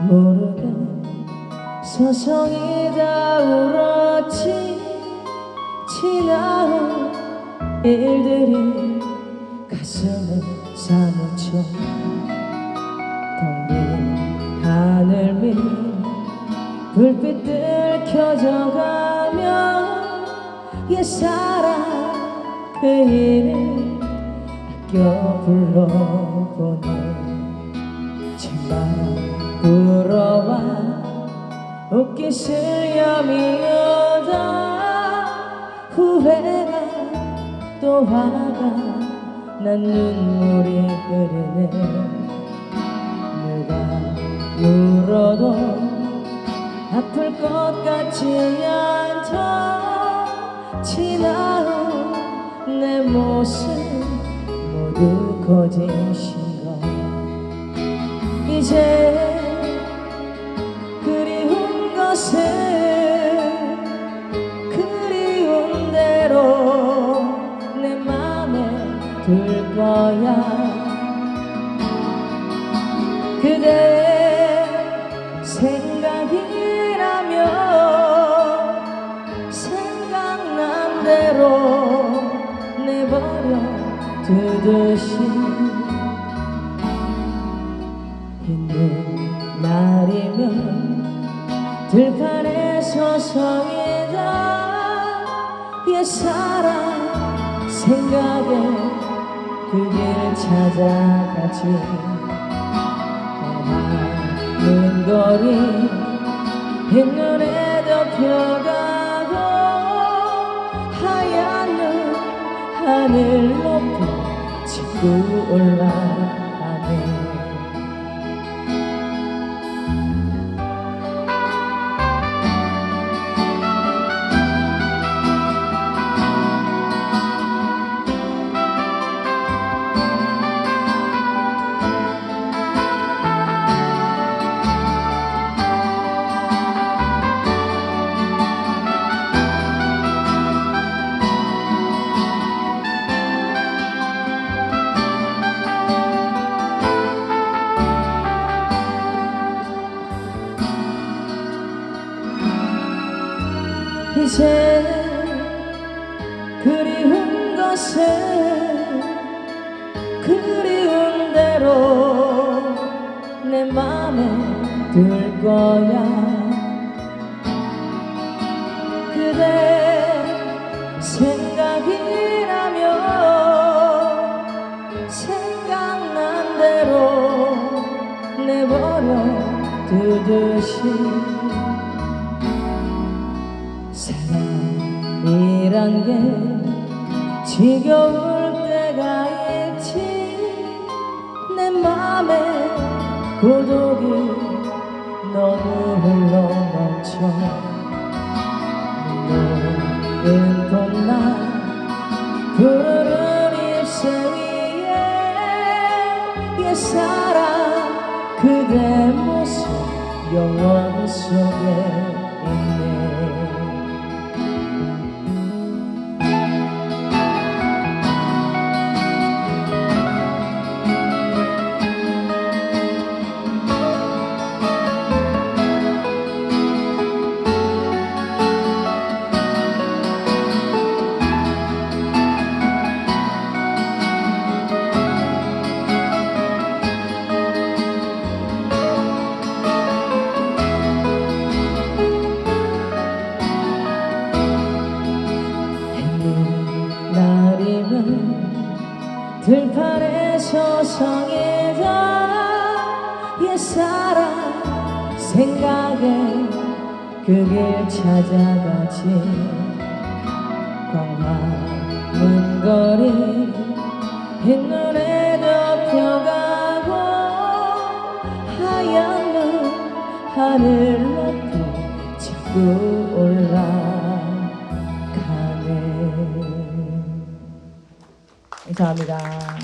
모르게 서성이다 울었지 지나온 일들이 가슴을 사무쳐 텅빈 하늘 위 불빛들 켜져가며 옛사랑 그 이름 아껴 불러보네. 제발 불어와 웃기 슬며미어다 후회가 또 화가 난 눈물이 흐르네. 누가 울어도 아플 것 같지 않다. 지나온 내 모습 모두 거짓인 것 이제 것을 그리운 대로 내 맘에 둘 거야. 그대 생각이라면 생각난 대로 내버려 두듯이 힘든 날이면 들판에 서성이다. 옛사랑 생각에 그길 찾아가지. 험한 거리 흰눈에 덮여가고 하얀 눈 하늘 높이 치고 올라 이제 그리운 것을 그리운 대로 내 맘에 들 거야. 그대 생각이라면 생각난 대로 내버려 두듯이 사랑이란 게 지겨울 때가 있지. 내 맘에 고독이 너무 흘러넘쳐. 눈은 봄날 푸르른 잎새 위에 옛사랑 그대 모습 영원 속에 있네 날이면 들판에 서성이다 옛사랑 생각에 그 길 찾아가지. 광화문 거리 흰눈에 덮여가고 하얀 눈 하늘 높이 자꾸 올라 감사합니다